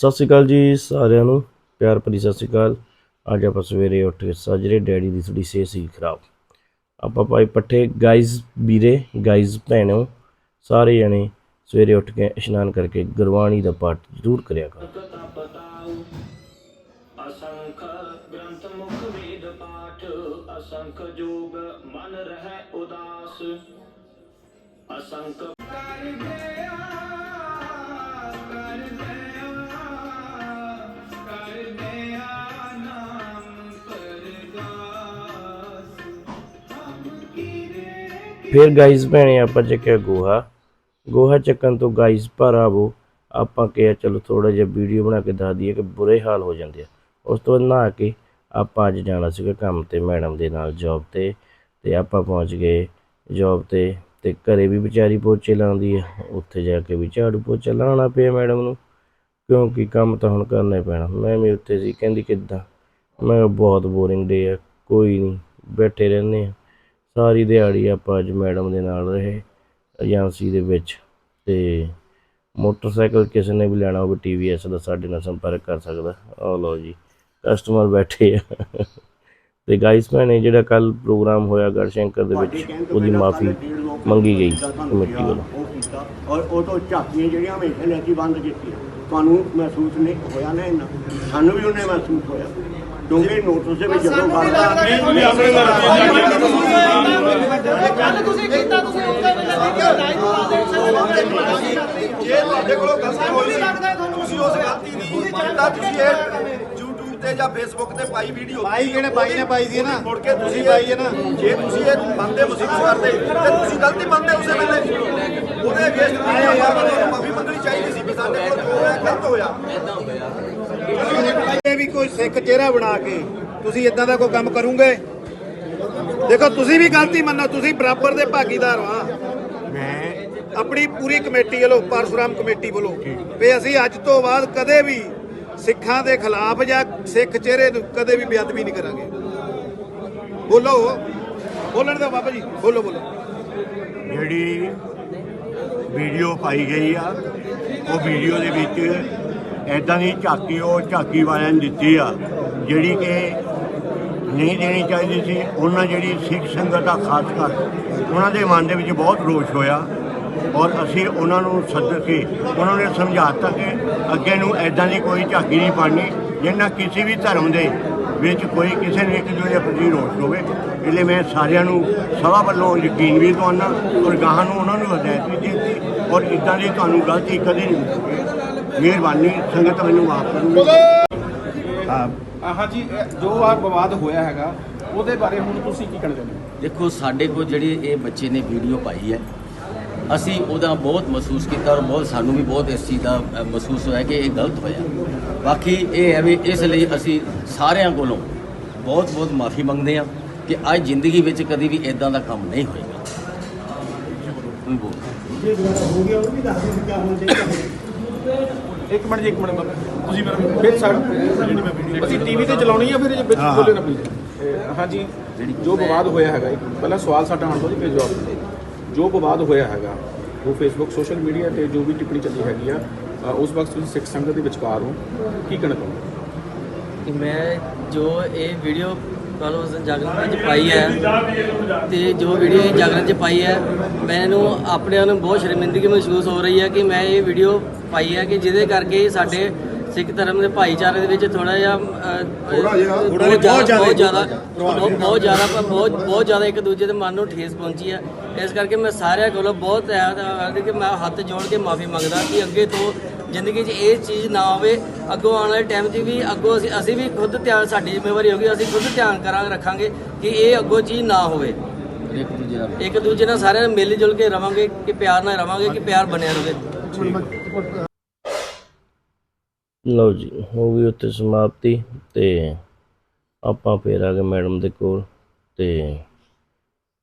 ਸਤਿ ਸ਼੍ਰੀ ਅਕਾਲ ਜੀ ਸਾਰਿਆਂ ਨੂੰ। ਪਿਆਰ ਭਰੀ ਸਤਿ ਸ਼੍ਰੀ ਅਕਾਲ। ਅੱਜ ਆਪਾਂ ਸਵੇਰੇ ਉੱਠ ਕੇ ਸਾਜਰੇ ਡੈਡੀ ਦੀ ਥੋੜੀ ਸਿਹਤ ਸੀ ਖਰਾਬ। ਆਪਾਂ ਭਾਈ ਪੱਠੇ ਗਾਈਜ਼ ਵੀਰੇ ਗਾਈਜ਼ ਭੈਣੋ, ਸਾਰੇ ਜਣੇ ਸਵੇਰੇ ਉੱਠ ਕੇ ਇਸ਼ਨਾਨ ਕਰਕੇ ਗੁਰਬਾਣੀ ਦਾ ਪਾਠ ਜ਼ਰੂਰ ਕਰਿਆ ਕਰੋ। ਅਸੰਖ ਗ੍ਰੰਥ ਮੁਖ ਵੇਦ ਪਾਠ, ਅਸੰਖ ਜੋਗ ਮਨ ਰਹਿ ਉਦਾਸ। ਅਸੰਖ ਕਰ ਦਇਆ ਫਿਰ ਗਾਈਜ਼ ਭੈਣੇ ਆਪਾਂ ਚੱਕਿਆ ਗੋਹਾ। ਗੋਹਾ ਚੱਕਣ ਤੋਂ ਗਾਈਜ਼ ਭਰ ਆਵੋ। ਆਪਾਂ ਕਿਹਾ ਚਲੋ ਥੋੜਾ ਜਿਹਾ ਵੀਡੀਓ ਬਣਾ ਕੇ ਦੱਸ ਦਈਏ ਕਿ ਬੁਰੇ ਹਾਲ ਹੋ ਜਾਂਦੇ ਆ। ਉਸ ਤੋਂ ਬਾਅਦ ਨਹਾ ਕੇ ਆਪਾਂ ਅੱਜ ਜਾਣਾ ਸੀਗਾ ਕੰਮ ਤੇ ਮੈਡਮ ਦੇ ਨਾਲ ਜੌਬ ਤੇ। ਤੇ ਆਪਾਂ ਪਹੁੰਚ ਗਏ ਜੌਬ ਤੇ। ਤੇ ਘਰੇ ਵੀ ਵਿਚਾਰੀ ਪੋਚੇ ਲਾਉਂਦੀ ਆ। ਉੱਥੇ ਜਾ ਕੇ ਵੀ ਝਾੜੂ ਪੋਚਾ ਲਾਉਣਾ ਪਿਆ ਮੈਡਮ ਨੂੰ। ਕਿਉਂਕਿ ਕੰਮ ਤਾਂ ਹੁਣ ਕਰਨਾ ਹੀ ਪੈਣਾ। ਮੈਂ ਵੀ ਉੱਥੇ ਸੀ, ਕਹਿੰਦੀ ਕਿੱਦਾਂ? ਮੈਂ ਬਹੁਤ ਬੋਰਿੰਗ ਡੇ ਆ, ਕੋਈ ਨਹੀਂ, ਬੈਠੇ ਰਹਿੰਦੇ ਆ। ਸਾਰੀ ਦਿਹਾੜੀ ਆਪਾਂ ਅੱਜ ਮੈਡਮ ਦੇ ਨਾਲ ਰਹੇ, ਏਜੰਸੀ ਦੇ ਵਿੱਚ, ਤੇ ਮੋਟਰਸਾਈਕਲ ਕਿਸੇ ਨੇ ਵੀ ਲੈਣਾ ਹੋਵੇ ਟੀਵੀਐਸ ਦਾ ਸਾਡੇ ਨਾਲ ਸੰਪਰਕ ਕਰ ਸਕਦਾ। ਆ ਲਓ ਜੀ ਕਸਟਮਰ ਬੈਠੇ ਆ। ਤੇ ਗਾਈਸ ਭੈਣੇ, ਜਿਹੜਾ ਕੱਲ ਪ੍ਰੋਗਰਾਮ ਹੋਇਆ ਗੜਸ਼ੰਕਰ ਦੇ ਵਿੱਚ, ਉਹਦੀ ਮਾਫੀ ਮੰਗੀ ਗਈ ਕਮੇਟੀ ਵੱਲੋਂ। ਔਰ ਉਹ ਤੋਂ ਝਾਕੀਆਂ ਜਿਹੜੀਆਂ ਹਮੇਸ਼ਾ ਨੇ ਅਸੀਂ ਬੰਦ ਕੀਤੀਆਂ, ਤੁਹਾਨੂੰ ਮਹਿਸੂਸ ਨਹੀਂ ਹੋਇਆ ਨਾ ਇੰਨਾ? ਸਾਨੂੰ ਵੀ ਉਹਨੇ ਮਹਿਸੂਸ ਹੋਇਆ। ਕਿਉਂਕਿ ਨੋਟਿਸ ਦੇ ਵਿੱਚ ਜਦੋਂ ਗੱਲ ਕੱਲ ਤੁਸੀਂ ਕੀਤਾ ਤੁਸੀਂ ਉੱਤੇ ਵੀ ਲੱਗੀ ਕਿ ਲਾਈਵ ਪਾ ਦੇ ਜੇ ਤੁਹਾਡੇ ਕੋਲੋਂ ਗਲਤੀ ਹੋਈ ਸੀ ਲੱਗਦਾ ਤੁਹਾਨੂੰ ਤੁਸੀਂ ਉਸ ਗਲਤੀ ਦੀ ਮੰਨਦਾ ਤੁਸੀਂ ਇਹ YouTube ਤੇ ਜਾਂ Facebook ਤੇ ਪਾਈ ਵੀਡੀਓ ਪਾਈ ਕਿਹਨੇ ਪਾਈ ਨੇ ਪਾਈ ਸੀ ਨਾ? ਮੁੜ ਕੇ ਤੁਸੀਂ ਪਾਈ ਹੈ ਨਾ? ਜੇ ਤੁਸੀਂ ਇਹ ਮੰਨਦੇ ਮਹਿਸੂਸ ਕਰਦੇ ਤੇ ਤੁਸੀਂ ਗਲਤੀ ਮੰਨਦੇ ਉਸੇ ਵੇਲੇ। ਉਹਦੇ ਅਗੇਂਸਟ ਤੁਹਾਨੂੰ ਮਾਫੀ ਮੰਗਣੀ ਚਾਹੀਦੀ ਸੀ ਵੀ ਸਾਡੇ ਕੋਲ ਜੋ ਹੋਇਆ ਗਲਤ ਹੋਇਆ। ਇਹ ਵੀ ਕੋਈ ਸਿੱਖ ਚਿਹਰਾ ਬਣਾ ਕੇ ਤੁਸੀਂ ਇਦਾਂ ਦਾ ਕੋਈ ਕੰਮ ਕਰੋਗੇ? ਦੇਖੋ ਤੁਸੀਂ ਵੀ ਗਲਤੀ ਮੰਨੋ ਤੁਸੀਂ ਬਰਾਬਰ ਦੇ ਭਾਗੀਦਾਰ ਵਾਂ ਮੈਂ ਆਪਣੀ ਪੂਰੀ ਕਮੇਟੀ ਵੱਲੋਂ ਪਰਸ਼ੁਰਾਮ ਕਮੇਟੀ ਵੱਲੋਂ ਵੀ ਅਸੀਂ ਅੱਜ ਤੋਂ ਬਾਅਦ ਕਦੇ ਵੀ ਸਿੱਖਾਂ ਦੇ ਖਿਲਾਫ ਜਾਂ ਸਿੱਖ ਚਿਹਰੇ ਨੂੰ ਕਦੇ ਵੀ ਬੇਅਦਬੀ ਨਹੀਂ ਕਰਾਂਗੇ। ਬੋਲੋ ਬੋਲਣ ਦਿਓ ਬਾਬਾ ਜੀ ਬੋਲੋ ਬੋਲੋ। ਜਿਹੜੀ ਵੀਡੀਓ ਪਾਈ ਗਈ ਆ ਉਹ ਵੀਡੀਓ ਦੇ ਵਿੱਚ ਐਦਾਂ ਦੀ ਝਾਕੀ ਉਹ ਝਾਕੀ ਵਾਲਿਆਂ ਨੇ ਦਿੱਤੀ ਆ, ਜਿਹੜੀ ਕਿ ਨਹੀਂ ਦੇਣੀ ਚਾਹੀਦੀ ਸੀ ਉਹਨਾਂ ਜਿਹੜੀ ਸਿੱਖ ਸੰਗਤ ਦਾ ਖਾਸ ਕਰ ਉਹਨਾਂ ਦੇ ਮਨ ਦੇ ਵਿੱਚ ਬਹੁਤ ਰੋਸ਼ ਹੋਇਆ ਔਰ ਅਸੀਂ ਉਹਨਾਂ ਨੂੰ ਸੱਦ ਕੇ, ਉਹਨਾਂ ਨੇ ਸਮਝਾਤਾ ਕਿ ਅੱਗੇ ਨੂੰ ਐਦਾਂ ਦੀ ਕੋਈ ਝਾਕੀ ਨਹੀਂ ਪਾਣੀ ਜਿੰਨਾ ਕਿਸੇ ਵੀ ਧਰਮ ਦੇ ਵਿੱਚ ਕੋਈ ਕਿਸੇ ਨੂੰ ਇੱਕ ਦੂਜੇ ਪ੍ਰਤੀ ਰੋਸ਼ ਹੋਵੇ ਇਸ ਲਈ ਮੈਂ ਸਾਰਿਆਂ ਨੂੰ ਸਭਾ ਵੱਲੋਂ ਯਕੀਨ ਵੀ ਦਵਾਉਣਾ ਔਰ ਗਾਹਾਂ ਨੂੰ ਉਹਨਾਂ ਨੂੰ ਹਦਾਇਤ ਵੀ ਦਿੱਤੀ ਔਰ ਇਦਾਂ ਦੀ ਤੁਹਾਨੂੰ ਗਲਤੀ ਕਦੇ ਨਹੀਂ ਹੋਵੇਗੀ। ਮਿਹਰਬਾਨੀ ਸੰਗਤ ਮੈਨੂੰ ਮਾਫ ਕਰੋ ਹਾਂਜੀ ਜੋ ਆ ਵਿਵਾਦ ਹੋਇਆ ਹੈਗਾ ਉਹਦੇ ਬਾਰੇ ਹੁਣ ਤੁਸੀਂ ਕੀ ਕਹਿਣਾ ਚਾਹੁੰਦੇ ਹੋ? ਦੇਖੋ ਸਾਡੇ ਕੋਲ ਜਿਹੜੀ ਇਹ ਬੱਚੇ ਨੇ ਵੀਡੀਓ ਪਾਈ ਹੈ ਅਸੀਂ ਉਹਦਾ ਬਹੁਤ ਮਹਿਸੂਸ ਕੀਤਾ ਔਰ ਬਹੁਤ ਸਾਨੂੰ ਵੀ ਬਹੁਤ ਇਸ ਚੀਜ਼ ਦਾ ਮਹਿਸੂਸ ਹੋਇਆ ਕਿ ਇਹ ਗਲਤ ਹੋਇਆ। ਬਾਕੀ ਇਹ ਹੈ ਵੀ ਇਸ ਲਈ ਅਸੀਂ ਸਾਰਿਆਂ ਕੋਲੋਂ ਬਹੁਤ ਬਹੁਤ ਮਾਫੀ ਮੰਗਦੇ ਹਾਂ ਕਿ ਅੱਜ ਜ਼ਿੰਦਗੀ ਵਿੱਚ ਕਦੀ ਵੀ ਇਦਾਂ ਦਾ ਕੰਮ ਨਹੀਂ ਹੋਏਗਾ। ਤੁਸੀਂ ਬੋਲੋ। ਇੱਕ ਮਿੰਟ ਜੀ ਇੱਕ ਮਿੰਟ। ਤੁਸੀਂ ਮੇਰਾ ਫਿਰ ਸਾਈਡ ਅਸੀਂ ਟੀਵੀ ਤੇ ਚਲਾਉਣੀ ਆ ਫਿਰ ਇਹ ਵਿੱਚ ਬੋਲੇ ਨਾ ਪਲੀਜ਼ ਹਾਂਜੀ ਜੋ ਵਿਵਾਦ ਹੋਇਆ ਹੈਗਾ ਇੱਕ ਪਹਿਲਾ ਸਵਾਲ ਸਾਡਾ ਆਉਣ ਤੋਂ ਜੀ ਫਿਰ ਜਵਾਬ ਦਿਓ। ਜੋ ਵਿਵਾਦ ਹੋਇਆ ਹੈਗਾ ਉਹ ਫੇਸਬੁੱਕ ਸੋਸ਼ਲ ਮੀਡੀਆ ਤੇ ਜੋ ਵੀ ਟਿੱਪਣੀ ਚੱਲੀ ਹੈਗੀ ਆ ਉਸ ਵਕਤ ਤੁਸੀਂ ਸਿੱਖ ਸੰਗਤ ਦੇ ਵਿਚਕਾਰ ਹੋ। ਕੀ ਕਹਿਣਾ ਚਾਹੁੰਦੇ ਕਿ ਮੈਂ ਜੋ ਇਹ ਵੀਡੀਓ ਕੱਲ ਉਸ ਦਿਨ ਜਾਗਰਣ ਵਿੱਚ ਪਾਈ ਹੈ ਤੇ ਜੋ ਵੀਡੀਓ ਇਹ ਜਾਗਰਣ 'ਚ ਪਾਈ ਹੈ ਮੈਨੂੰ ਆਪਣੇ ਆਪ ਨੂੰ ਬਹੁਤ ਸ਼ਰਮਿੰਦਗੀ ਮਹਿਸੂਸ ਹੋ ਰਹੀ ਹੈ ਕਿ ਮੈਂ ਇਹ ਵੀਡੀਓ ਪਾਈ ਹੈ ਕਿ ਜਿਹਦੇ ਕਰਕੇ ਸਾਡੇ ਸਿੱਖ ਧਰਮ ਦੇ ਭਾਈਚਾਰੇ ਦੇ ਵਿੱਚ ਥੋੜਾ ਜਿਹਾ ਅ, ਬਹੁਤ ਜ਼ਿਆਦਾ ਬਹੁਤ ਜ਼ਿਆਦਾ ਬਹੁਤ ਬਹੁਤ ਜ਼ਿਆਦਾ ਬਹੁਤ ਬਹੁਤ ਜ਼ਿਆਦਾ ਇੱਕ ਦੂਜੇ ਦੇ ਮਨ ਨੂੰ ਠੇਸ ਪਹੁੰਚੀ ਹੈ ਇਸ ਕਰਕੇ ਮੈਂ ਸਾਰਿਆਂ ਕੋਲੋਂ ਬਹੁਤ ਹੈ ਕਿ ਮੈਂ ਹੱਥ ਜੋੜ ਕੇ ਮਾਫੀ ਮੰਗਦਾ ਕਿ ਅੱਗੇ ਤੋਂ ਜ਼ਿੰਦਗੀ 'ਚ ਇਹ ਚੀਜ਼ ਨਾ ਹੋਵੇ ਅੱਗੋਂ ਆਉਣ ਵਾਲੇ ਟਾਈਮ 'ਚ ਵੀ ਅੱਗੋਂ ਅਸੀਂ ਅਸੀਂ ਵੀ ਖੁਦ ਧਿਆਨ ਸਾਡੀ ਜ਼ਿੰਮੇਵਾਰੀ ਹੋਗੀ ਅਸੀਂ ਖੁਦ ਧਿਆਨ ਕਰਾਂਗੇ ਰੱਖਾਂਗੇ ਕਿ ਇਹ ਅੱਗੋਂ ਚੀਜ਼ ਨਾ ਹੋਵੇ। ਇੱਕ ਦੂਜੇ ਨਾਲ। ਇੱਕ ਦੂਜੇ ਨਾਲ ਸਾਰਿਆਂ ਨਾਲ ਮਿਲ ਜੁਲ ਕੇ ਰਵਾਂਗੇ ਕਿ ਪਿਆਰ ਨਾਲ ਰਵਾਂਗੇ ਕਿ ਪਿਆਰ ਬਣਿਆ ਰਹੇ ਲਓ ਜੀ, ਹੋ ਗਈ ਉੱਥੇ ਸਮਾਪਤੀ ਤੇ ਆਪਾਂ ਫੇਰ ਆ ਗਏ ਮੈਡਮ ਦੇ ਕੋਲ ਤੇ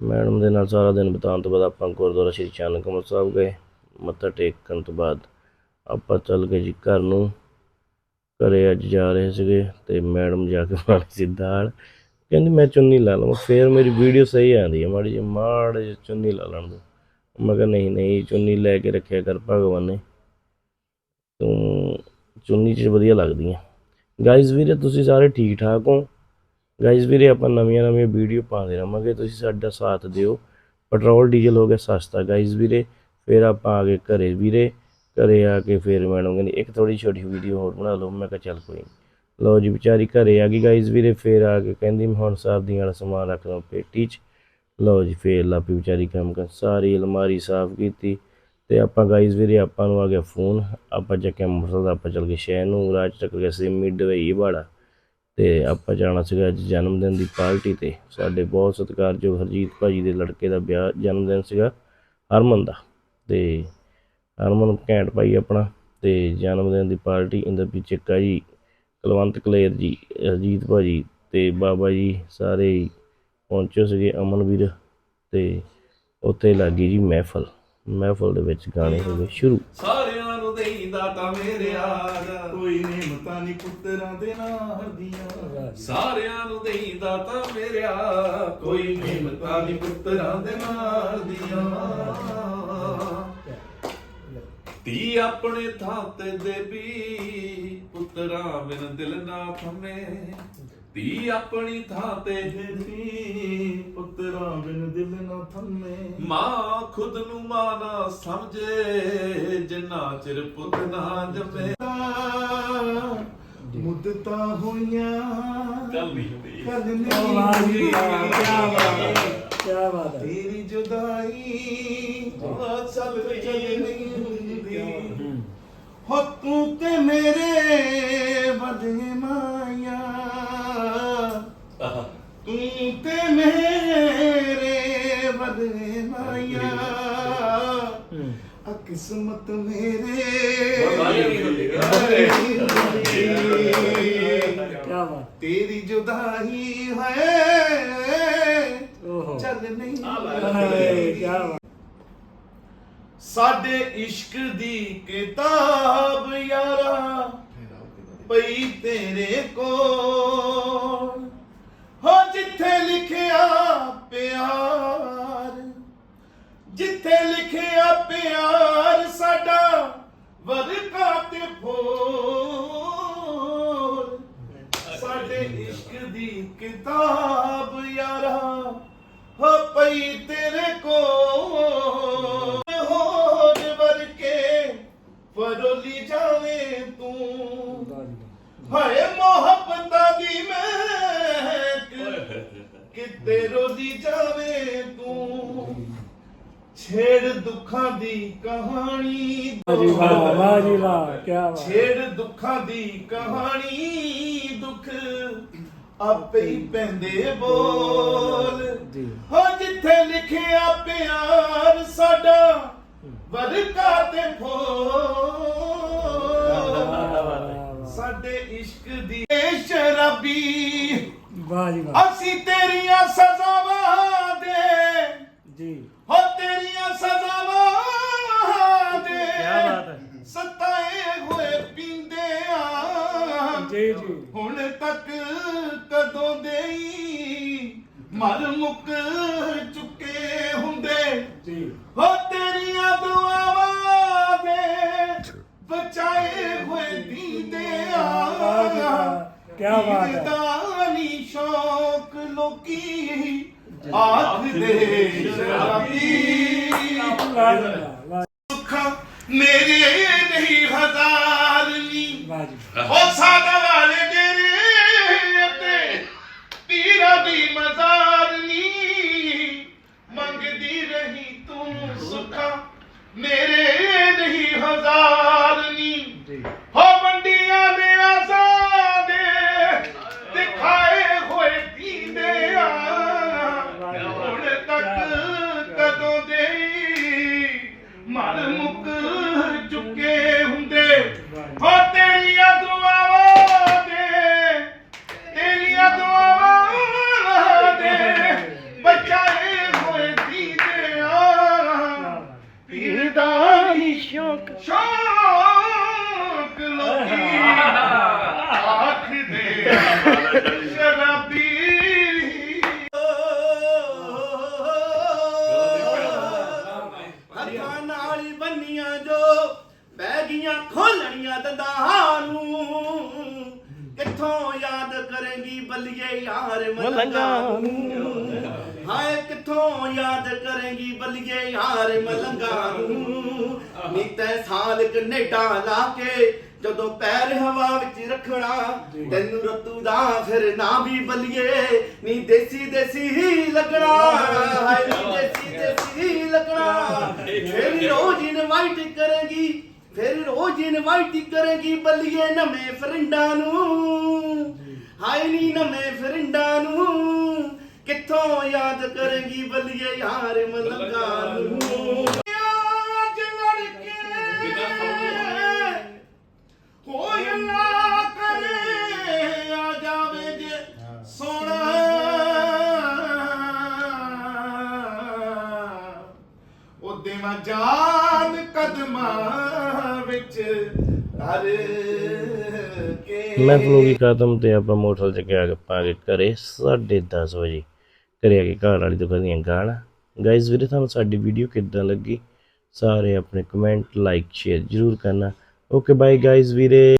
ਮੈਡਮ ਦੇ ਨਾਲ ਸਾਰਾ ਦਿਨ ਬਿਤਾਉਣ ਤੋਂ ਬਾਅਦ ਆਪਾਂ ਗੁਰਦੁਆਰਾ ਸ਼੍ਰੀ ਚੰਨ ਕਮਲ ਸਾਹਿਬ ਗਏ। ਮੱਥਾ ਟੇਕਣ ਤੋਂ ਬਾਅਦ ਆਪਾਂ ਚੱਲ ਗਏ ਜੀ ਘਰ ਨੂੰ। ਘਰੇ ਅੱਜ ਜਾ ਰਹੇ ਸੀਗੇ ਤੇ ਮੈਡਮ ਜਾ ਕੇ ਬਣਾਈ ਸੀ ਦਾਲ ਕਹਿੰਦੀ, ਮੈਂ ਚੁੰਨੀ ਲਾ ਲਵਾਂ। ਫੇਰ ਮੇਰੀ ਵੀਡੀਓ ਸਹੀ ਆਂਦੀ ਹੈ, ਮਾੜੀ ਜਿਹੀ ਮਾੜ ਜਿਹੀ ਚੁੰਨੀ ਲਾ ਲੈਣ ਦੋ ਮੈਂ ਕਿਹਾ, ਨਹੀਂ ਨਹੀਂ, ਚੁੰਨੀ ਲੈ ਕੇ ਰੱਖਿਆ ਕਰ ਭਗਵਾਨ ਨੇ। ਤੂੰ ਚੁੰਨੀ 'ਚ ਵਧੀਆ ਲੱਗਦੀਆਂ ਗਾਇਜ਼ ਵੀਰੇ, ਤੁਸੀਂ ਸਾਰੇ ਠੀਕ ਠਾਕ ਹੋ? ਗਾਇਜ਼ ਵੀਰੇ, ਆਪਾਂ ਨਵੀਆਂ ਨਵੀਆਂ ਵੀਡੀਓ ਪਾਉਂਦੇ ਰਹਾਂਗੇ। ਤੁਸੀਂ ਸਾਡਾ ਸਾਥ ਦਿਓ। ਪੈਟਰੋਲ, ਡੀਜ਼ਲ ਹੋ ਗਿਆ ਸਸਤਾ। ਗਾਇਜ਼ ਵੀਰੇ, ਫਿਰ ਆਪਾਂ ਆ ਗਏ ਘਰੇ ਵੀਰੇ। ਘਰੇ ਆ ਕੇ ਫਿਰ ਮੈਡਮ ਕਹਿੰਦੀ, ਇੱਕ ਥੋੜੀ ਛੋਟੀ ਵੀਡੀਓ ਹੋਰ ਬਣਾ ਲਓ। ਮੈਂ ਕਿਹਾ ਚੱਲ ਕੋਈ ਨਹੀਂ ਲਓ ਜੀ, ਵਿਚਾਰੀ ਘਰੇ ਆ ਗਈ। ਗਾਇਜ਼ ਵੀਰੇ, ਫਿਰ ਆ ਕੇ ਕਹਿੰਦੀ, ਮੈਂ ਹੁਣ ਸਰਦੀਆਂ ਵਾਲਾ ਸਮਾਨ ਰੱਖ ਲਵਾਂ ਪੇਟੀ 'ਚ। ਲਓ ਜੀ, ਫੇਰ ਲਾਪੀ ਵਿਚਾਰੀ ਕੰਮ ਕਰ ਸਾਰੀ ਅਲਮਾਰੀ ਸਾਫ਼ ਕੀਤੀ। ਤੇ ਆਪਾਂ ਗਾਈਜ਼ ਵੀਰੇ, ਆਪਾਂ ਨੂੰ ਆ ਗਿਆ ਫੋਨ ਆਪਾਂ ਚੱਕਿਆ ਮੋਟਰਸਾਈਕਲ ਆਪਾਂ ਚੱਲ ਗਏ ਸ਼ਹਿਰ ਨੂੰ ਰਾਜ ਚੱਕ ਗਿਆ ਸੀ ਮਿਡਵੇ ਬਾੜਾ ਤੇ ਆਪਾਂ ਜਾਣਾ ਸੀਗਾ ਅੱਜ ਜਨਮ ਦਿਨ ਦੀ ਪਾਰਟੀ ਤੇ। ਸਾਡੇ ਬਹੁਤ ਸਤਿਕਾਰਯੋਗ ਹਰਜੀਤ ਭਾਜੀ ਦੇ ਲੜਕੇ ਦਾ ਵਿਆਹ ਜਨਮ ਦਿਨ ਸੀਗਾ, ਹਰਮਨ ਦਾ। ਤੇ ਹਰਮਨ ਘੈਂਟ ਭਾਈ ਆਪਣਾ, ਤੇ ਜਨਮ ਦਿਨ ਦੀ ਪਾਰਟੀ ਇੰਦਰ ਚੱਕਾ ਜੀ ਕੁਲਵੰਤ ਕਲੇਰ ਜੀ, ਹਰਜੀਤ ਭਾਜੀ ਤੇ ਬਾਬਾ ਜੀ ਸਾਰੇ ਪਹੁੰਚੇ ਸੀਗੇ ਅਮਨ ਵੀਰ ਤੇ ਉੱਥੇ ਲੱਗੀ ਜੀ ਮਹਿਫਲ। ਮਹਿਫਲ ਦੇ ਵਿੱਚ ਗਾਣੇ ਹੋ ਗਏ ਸ਼ੁਰੂ। ਸਾਰਿਆਂ ਨੂੰ ਦੇਈਦਾ ਤਾਂ ਮੇਰੇ ਆਗ ਕੋਈ ਨਿਮਤਾਂ ਨਹੀਂ ਪੁੱਤਰਾਂ ਦੇ ਨਾਲ ਦੀਆਂ। ਸਾਰਿਆਂ ਨੂੰ ਦੇਈਦਾ ਤਾਂ ਮੇਰਿਆ ਕੋਈ ਨਿਮਤਾਂ ਨਹੀਂ ਪੁੱਤਰਾਂ ਦੇ ਨਾਲ ਦੀਆਂ। ਤੀ ਆਪਣੇ ਥਾਂ ਦੇ ਵੀ ਪੁੱਤਰਾਂ ਬਿਨ ਦਿਲ ਨਾ ਥਮੇ। ਤੀ ਆਪਣੀ ਥਾਂ ਤੇ ਦੇਵੀ ਪੁੱਤਰਾਂ ਬਿਨ ਦਿਲ ਨਾ ਥਮੇ। ਮਾਂ ਖੁਦ ਨੂੰ ਮਾਂ ਨਾ ਸਮਝੇ ਜਿੰਨਾ ਚਿਰ ਪੁੱਤ ਨਾ ਜੰਮੇ। ਮੁੱਦਤਾਂ ਹੋਈਆਂ ਕੱਲ ਨਹੀਂ ਹੁੰਦੀ। ਕੱਲ ਨਹੀਂ ਕੀ ਬਾਤ ਤੇਰੀ ਜੁਦਾਈ ਆ ਚੱਲ ਚੱਲ ਨਹੀਂ ਹੁੰਦੀ। ਹੋ। ਤੂੰ ਤੇ ਮੇਰੇ ਕਿਸਮਤ ਮੇਰੇ ਤੇਰੀ ਜੁਦਾਈ ਹੈ ਚੱਲ ਨਹੀਂ ਸਾਡੇ ਇਸ਼ਕ ਦੀ ਕਿਤਾਬ ਯਾਰਾ ਪਈ ਤੇਰੇ ਕੋਲ ਹੋ ਜਿੱਥੇ ਲਿਖਿਆ ਪਿਆਰ ਜਿੱਥੇ ਲਿਖਿਆ ਪਿਆਰ ਸਾਡਾ ਵਰਕਾ ਤੇ ਫੋਲ। ਸਾਡੇ ਇਸ਼ਕ ਦੀ ਕਿਤਾਬ ਯਾਰਾ ਹੋ ਪਈ ਤੇਰੇ ਕੋਲ। ਹੋਰ ਵਰਕੇ ਫਰੋਲੀ ਜਾਵੇ ਤੂੰ। ਹਾਏ ਮੁਹੱਬਤਾਂ ਦੀ ਮਹਿਕ ਕਿਤੇ ਰੋਲੀ ਜਾਵੇ ਛੇੜ ਦੁੱਖਾਂ ਦੀ ਕਹਾਣੀ ਵਾਹ ਵਾਹ ਜੀ ਵਾਹ ਕੀ ਬਾਤ। ਛੇੜ ਦੁੱਖਾਂ ਦੀ ਕਹਾਣੀ ਦੁੱਖ ਆਪੇ ਹੀ ਪੈਂਦੇ ਬੋਲ। ਹੋ ਜਿੱਥੇ ਲਿਖਿਆ ਪਿਆਰ ਸਾਡਾ ਵਰਕਾ ਤੇ ਫੋਲ। ਸਾਡੇ ਇਸ਼ਕ ਦੀ ਸ਼ਰਾਬੀ। ਵਾਹ ਜੀ ਵਾਹ। ਅਸੀਂ ਤੇਰੀਆਂ ਸਜ਼ਾਵਾਂ ਦੇ ਜੀ। ਹੋ ਤੇਰੀਆਂ ਸਜ਼ਾਵਾਂ ਦੇ ਕੀ ਬਾਤ ਹੈ। ਸਤਾਏ ਹੋਏ ਪੀਂਦੇ ਆ ਜੀ ਜੀ। ਹੁਣ ਤੱਕ ਕਦੋਂ ਦੇਈ ਮਰ ਮੁੱਕ ਚੁੱਕੇ ਹੁੰਦੇ। ਜੀ। ਹੋ ਤੇਰੀਆਂ ਦੁਆਵਾਂ ਦੇ ਬਚਾਏ ਹੋਏ ਦੀਂਦੇ ਆ ਕੀ ਬਾਤ ਹੈ। ਦਾਨੀ ਸ਼ੌਕ ਲੋਕੀ। ਆਖਦੇ ਸ਼ਰਾਬੀ ਸੁੱਖ ਮੇਰੇ ਨਹੀਂ ਹਜ਼ਾਰ ਨੀ ਵਾਹ ਜੀ ਉਹ ਸਾਦਾ ਵਾਲੇ ਡੇਰੇ ਤੇ ਪੀਰਾਂ ਦੀ ਮਜ਼ਾਰ ਨੀ ਮੰਗਦੀ ਰਹੀ ਤੂੰ ਸੁੱਖਾ ਮੇਰੇ ਨਹੀਂ ਹਜ਼ਾਰ ਨੀ ਹੋ ਯਾਰ ਮਲੰਗਾ ਨੂੰ। ਹਾਏ ਕਿੱਥੋਂ ਯਾਦ ਕਰੇਂਗੀ ਬੱਲੀਏ ਯਾਰ ਮਲੰਗਾ ਨੂੰ। ਨੀ ਤੈ ਸਾਲ ਕਨੇਡਾ ਲਾ ਕੇ ਜਦੋਂ ਪੈਰ ਹਵਾ ਵਿੱਚ ਰੱਖਣਾ ਤੈਨੂੰ ਰਤੂ ਦਾ ਫਿਰ ਨਾ ਵੀ ਬੱਲੀਏ। ਨੀ ਦੇਸੀ ਦੇਸੀ ਹੀ ਲੱਗਣਾ। ਹਾਏ ਨੀ ਦੇਸੀ ਦੇਸੀ ਹੀ ਲੱਗਣਾ। ਫਿਰ ਰੋਜ਼ ਇਨਵਾਈਟ ਕਰੇਗੀ ਫਿਰ ਰੋਜ਼ ਇਨਵਾਈਟ ਕਰੇਗੀ ਬੱਲੀਏ ਨਵੇਂ ਫਰਿੰਡਾਂ ਨੂੰ। ਹਾਏ ਨੀ ਨਵੇਂ ਫਰਿੰਡਾਂ ਨੂੰ। ਕਿੱਥੋਂ ਯਾਦ ਕਰੇਗੀ ਬੱਲੀਏ ਯਾਰ ਮਲੰਗਾ ਨੂੰ। ਅੱਜ ਲੜਕੇ ਹੋਏ ਨਾ ਕਰੇ, ਆ ਜਾਵੇ ਜੇ ਸੋਣਾ ਉਹ ਦੇਵਾਂ ਜਾਨ ਕਦਮਾਂ ਵਿੱਚ ਧਰ ਮੈਂ ਫਲੋਗੀ ਖਤਮ ਤੇ ਆਪਾਂ ਮੋਟਰਸਾਈਕਲ ਚ ਗਿਆ ਆਪਾਂ ਕੇ ਘਰੇ 10:30 ਵਜੇ ਘਰੇ ਆ ਕੇ ਘਰ ਵਾਲੀ ਤੋਂ ਕਰਦੀਆਂ ਗਾਲਾਂ। ਗਾਇਜ਼ ਵੀਰੇ, ਤੁਹਾਨੂੰ ਸਾਡੀ ਵੀਡੀਓ ਕਿੱਦਾਂ ਲੱਗੀ? ਸਾਰੇ ਆਪਣੇ ਕਮੈਂਟ ਲਾਈਕ ਸ਼ੇਅਰ ਜਰੂਰ ਕਰਨਾ। ਓਕੇ ਬਾਏ ਗਾਇਜ਼ ਵੀਰੇ।